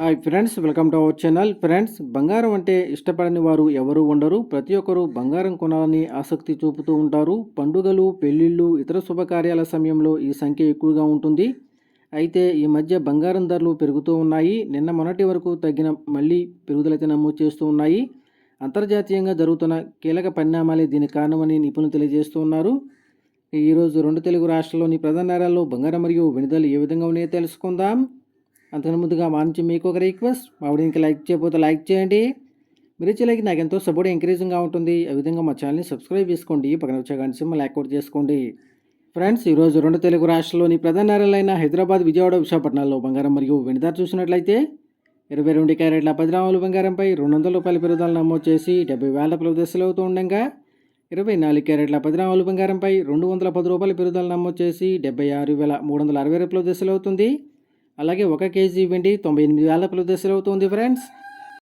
Hi friends welcome to our channel friends బంగారం అంటే ఇష్టపడని వారు ఎవరు ఉండరు. ప్రతి ఒక్కరూ బంగారం కొనాలని ఆసక్తి చూపుతూ ఉంటారు. పండుగలు పెళ్ళిళ్ళు ఇతర శుభకార్యాల సమయంలో ఈ సంఖ్య ఎక్కువగా ఉంటుంది. అయితే ఈ మధ్య బంగారం ధరలు పెరుగుతూ ఉన్నాయి. నిన్న మొన్నటి వరకు తగ్గిన మళ్ళీ పెరుగుదలైతే నమోదు చేస్తూ ఉన్నాయి. అంతర్జాతీయంగా జరుగుతున్న కీలక పరిణామాలే దీనికి కారణమని నిపుణులు తెలియజేస్తూ ఉన్నారు. ఈరోజు రెండు తెలుగు రాష్ట్రాల్లోని ప్రధాన నగరాల్లో బంగారం మరియు వెనుదలు ఏ విధంగా ఉన్నాయో తెలుసుకుందాం. అంతకు ముందుగా మా నుంచి మీకు ఒక రిక్వెస్ట్. మా వీడియోకి లైక్ చేయకపోతే లైక్ చేయండి. మీరు చేయలేక నాకు ఎంతో సపోర్ట్ ఎంకరేజింగ్గా ఉంటుంది. ఆ విధంగా మా ఛానల్ని సబ్స్క్రైబ్ చేసుకోండి. పక్కన వచ్చే గంట సింహల్ అవుట్ చేసుకోండి. ఫ్రెండ్స్ ఈరోజు రెండు తెలుగు రాష్ట్రాల్లోని ప్రధాన నగరాలైన హైదరాబాద్ విజయవాడ విశాఖపట్నాల్లో బంగారం మరియు వెనుదారు చూసినట్లయితే ఇరవై రెండు క్యారెట్ల పది గ్రాముల బంగారంపై రెండు వందల రూపాయల పెరుగుదల నమోదు చేసి డెబ్బై వేల ప్రదర్శనలు అవుతూ ఉండగా ఇరవై నాలుగు క్యారెట్ల పది గ్రాముల బంగారంపై రెండు వందల పది రూపాయల పెరుగుదల నమోదు చేసి డెబ్బై ఆరు వేల మూడు వందల అరవై రూపాయల దశలు అవుతుంది. అలాగే ఒక కేజీ వెండి తొంభై ఎనిమిది వేల దశలు అవుతుంది ఫ్రెండ్స్